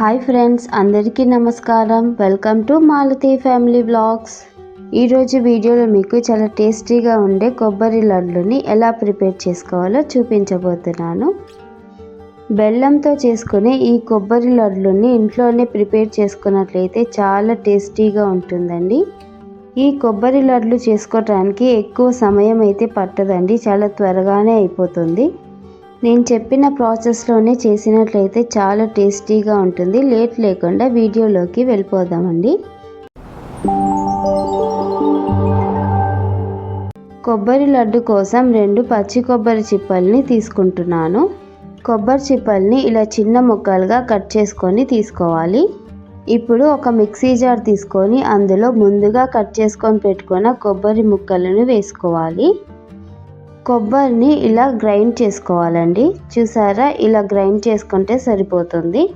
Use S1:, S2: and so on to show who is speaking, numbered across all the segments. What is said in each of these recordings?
S1: Hi friends అందరికీ నమస్కారం. Welcome to Malathi family blogs. ఈరోజు వీడియోలో మీకు చాలా టేస్టీగా ఉండే కొబ్బరి లడ్లుని ఎలా ప్రిపేర్ చేసుకోవాలో చూపించబోతున్నాను. బెల్లంతో చేసుకునే ఈ కొబ్బరి లడ్లుని ఇంట్లోనే ప్రిపేర్ చేసుకున్నట్లయితే చాలా టేస్టీగా ఉంటుందండి. ఈ కొబ్బరి లడ్లు చేసుకోవటానికి ఎక్కువ సమయం అయితే పట్టదండి చాలా త్వరగానే అయిపోతుంది. నేను చెప్పిన ప్రాసెస్లోనే చేసినట్లయితే చాలా టేస్టీగా ఉంటుంది. లేట్ లేకుండా వీడియోలోకి వెళ్ళిపోదామండి. కొబ్బరి లడ్డు కోసం రెండు పచ్చి కొబ్బరి చిప్పల్ని తీసుకుంటున్నాను. కొబ్బరి చిప్పల్ని ఇలా చిన్న ముక్కలుగా కట్ చేసుకొని తీసుకోవాలి. ఇప్పుడు ఒక మిక్సీ జార్ తీసుకొని అందులో ముందుగా కట్ చేసుకొని పెట్టుకున్న కొబ్బరి ముక్కలను వేసుకోవాలి. కొబ్బరిని ఇలా గ్రైండ్ చేసుకోవాలండి. చూసారా? ఇలా గ్రైండ్ చేసుకుంటే సరిపోతుంది.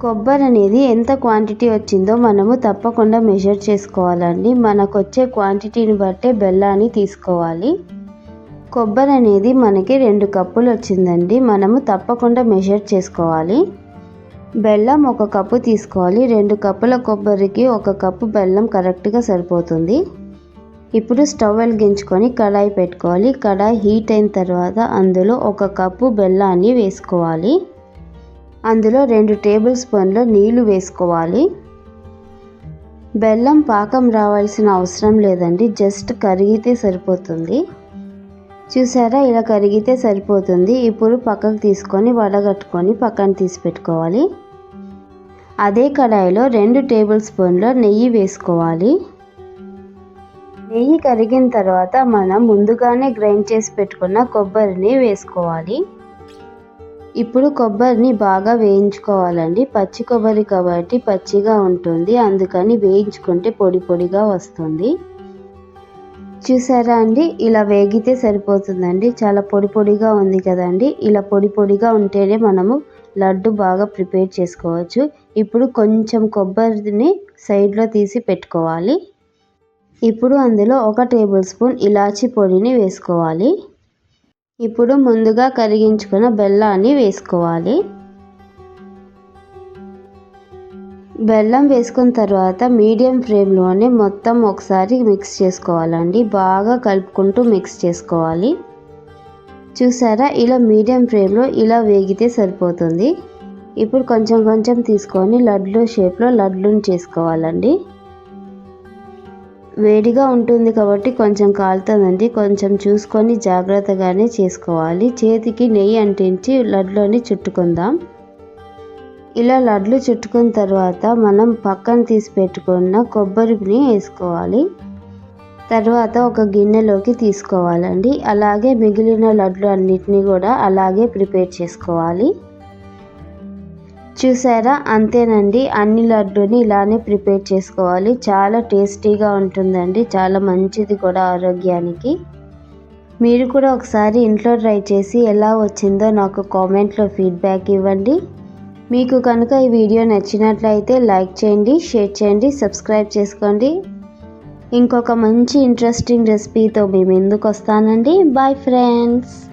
S1: కొబ్బరి అనేది ఎంత క్వాంటిటీ వచ్చిందో మనము తప్పకుండా మెజర్ చేసుకోవాలండి. మనకు వచ్చే క్వాంటిటీని బట్టే బెల్లాన్ని తీసుకోవాలి. కొబ్బరి అనేది మనకి రెండు కప్పులు వచ్చిందండి. మనము తప్పకుండా మెజర్ చేసుకోవాలి. బెల్లం ఒక కప్పు తీసుకోవాలి. రెండు కప్పుల కొబ్బరికి ఒక కప్పు బెల్లం కరెక్ట్గా సరిపోతుంది. ఇప్పుడు స్టవ్ వెలిగించుకొని కడాయి పెట్టుకోవాలి. కడాయి హీట్ అయిన తర్వాత అందులో ఒక కప్పు బెల్లాన్ని వేసుకోవాలి. అందులో రెండు టేబుల్ స్పూన్ల నీళ్ళు వేసుకోవాలి. బెల్లం పాకం రావాల్సిన అవసరం లేదండి. జస్ట్ కరిగితే సరిపోతుంది. చూసారా? ఇలా కరిగితే సరిపోతుంది. ఇప్పుడు పక్కకు తీసుకొని వడగట్టుకొని పక్కన తీసి పెట్టుకోవాలి. అదే కడాయిలో రెండు టేబుల్ స్పూన్ల నెయ్యి వేసుకోవాలి. నెయ్యి కరిగిన తర్వాత మనం ముందుగానే గ్రైండ్ చేసి పెట్టుకున్న కొబ్బరిని వేసుకోవాలి. ఇప్పుడు కొబ్బరిని బాగా వేయించుకోవాలండి. పచ్చి కొబ్బరి కాబట్టి పచ్చిగా ఉంటుంది. అందుకని వేయించుకుంటే పొడి పొడిగా వస్తుంది. చూసారా అండి? ఇలా వేగితే సరిపోతుందండి. చాలా పొడి పొడిగా ఉంది కదండి. ఇలా పొడి పొడిగా ఉంటేనే మనము లడ్డు బాగా ప్రిపేర్ చేసుకోవచ్చు. ఇప్పుడు కొంచెం కొబ్బరిని సైడ్లో తీసి పెట్టుకోవాలి. ఇప్పుడు అందులో ఒక టేబుల్ స్పూన్ ఇలాచి పొడిని వేసుకోవాలి. ఇప్పుడు ముందుగా కరిగించుకున్న బెల్లాన్ని వేసుకోవాలి. బెల్లం వేసుకున్న తర్వాత మీడియం ఫ్లేమ్లోనే మొత్తం ఒకసారి మిక్స్ చేసుకోవాలండి. బాగా కలుపుకుంటూ మిక్స్ చేసుకోవాలి. చూసారా? ఇలా మీడియం ఫ్లేమ్లో ఇలా వేగితే సరిపోతుంది. ఇప్పుడు కొంచెం కొంచెం తీసుకొని లడ్లు షేప్లో లడ్లుని చేసుకోవాలండి. వేడిగా ఉంటుంది కాబట్టి కొంచెం కాలుతుందండి. కొంచెం చూసుకొని జాగ్రత్తగానే చేసుకోవాలి. చేతికి నెయ్యి అంటించి లడ్లోని చుట్టుకుందాం. ఇలా లడ్లు చుట్టుకున్న తర్వాత మనం పక్కన తీసి పెట్టుకున్న కొబ్బరిని వేసుకోవాలి. తర్వాత ఒక గిన్నెలోకి తీసుకోవాలండి. అలాగే మిగిలిన లడ్లు అన్నిటినీ కూడా అలాగే ప్రిపేర్ చేసుకోవాలి. చూసారా? అంతేనండి. అన్ని లడ్డూని ఇలానే ప్రిపేర్ చేసుకోవాలి. చాలా టేస్టీగా ఉంటుందండి. చాలా మంచిది కూడా ఆరోగ్యానికి. మీరు కూడా ఒకసారి ఇంట్లో ట్రై చేసి ఎలా వచ్చిందో నాకు కామెంట్లో ఫీడ్బ్యాక్ ఇవ్వండి. మీకు కనుక ఈ వీడియో నచ్చినట్లయితే లైక్ చేయండి షేర్ చేయండి సబ్స్క్రైబ్ చేసుకోండి. ఇంకొక మంచి ఇంట్రెస్టింగ్ రెసిపీతో మేము ఎందుకు వస్తానండి? Bye friends.